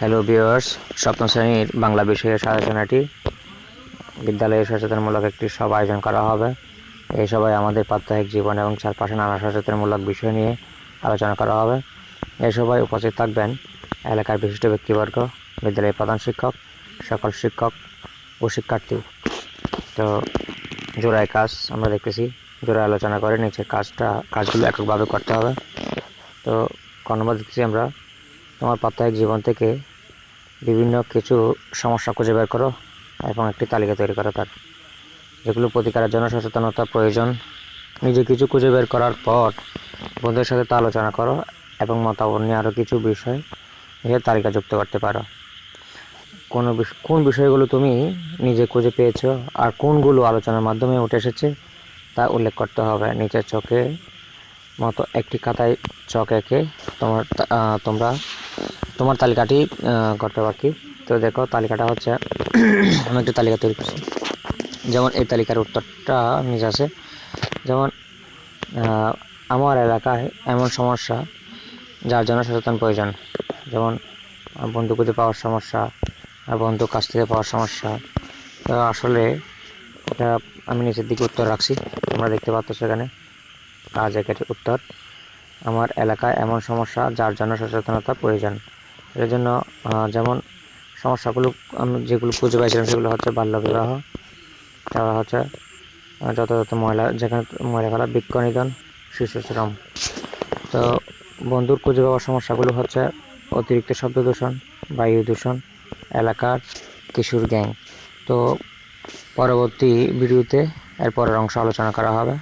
Hello viewers সপ্তম শ্রেণির বাংলা বিষয়ের আলোচনাটি বিদ্যালয়ে সচেতনমূলক একটি সভা আয়োজন করা হবে। এই সভায় আমাদের প্রাত্যহিক জীবন এবং চারপাশে নানা সচেতনমূলক বিষয় নিয়ে আলোচনা করা হবে। এই সভায় উপস্থিত থাকবেন এলাকার বিশিষ্ট ব্যক্তিবর্গ, বিদ্যালয়ের প্রধান শিক্ষক, সকল শিক্ষক ও শিক্ষার্থী। তো জোড়ায় কাজ আমরা দেখতেছি। জোড়ায় আলোচনা করে নিচে কাজটা, কাজগুলো এককভাবে করতে হবে। তো ক নম্বর দেখতেছি আমরা। তোমার প্রাত্যহিক জীবন থেকে বিভিন্ন কিছু সমস্যা খুঁজে বের করো এবং একটি তালিকা তৈরি করো তার। যেগুলো প্রতিকারের জন্য সচেতনতা প্রয়োজন। নিজে কিছু খুঁজে বের করার পর বন্ধুদের সাথে তা আলোচনা করো এবং মতামত নিয়ে আরও কিছু বিষয় এর তালিকা যুক্ত করতে পারো। কোন কোন বিষয়গুলো তুমি নিজে খুঁজে পেয়েছ আর কোনগুলো আলোচনার মাধ্যমে উঠে এসেছে তা উল্লেখ করতে হবে। নিচের চোখে মতো একটি খাতায় চক এঁকে তোমার তোমরা তোমার তালিকাটি করতে বাকি। তো দেখো, তালিকাটা হচ্ছে, আমি একটি তালিকা তৈরি করছি। যেমন এই তালিকার উত্তরটা নিচে আছে। যেমন আমার এলাকায় এমন সমস্যা, যার জন্য সচেতন প্রয়োজন। যেমন বন্ধু খুঁজে পাওয়ার সমস্যা, আর বন্ধু কাছ থেকে পাওয়ার সমস্যা। তো আসলে এটা আমি নিচের দিকে উত্তর রাখছি। তোমরা দেখতে পাচ্ছ সেখানে। কাজ একের উত্তর? আমার এলাকায় এমন সমস্যা, যার জন্য সচেতনতা প্রয়োজন। এর জন্য যেমন সমস্যাগুলো আমি যেগুলো খুঁজে পাইছিলাম সেগুলো হচ্ছে বাল্যবিবাহ, তারপর হচ্ছে যথাযথ ময়লা, যেখানে ময়লা ফেলা বৃক্ষ নিধন শিশু শ্রম তো বন্ধুর খুঁজে পাওয়ার সমস্যাগুলো হচ্ছে অতিরিক্ত শব্দ দূষণ, বায়ু দূষণ, এলাকার কিশোর গ্যাং। তো পরবর্তী ভিডিওতে এর পরের অংশ আলোচনা করা হবে।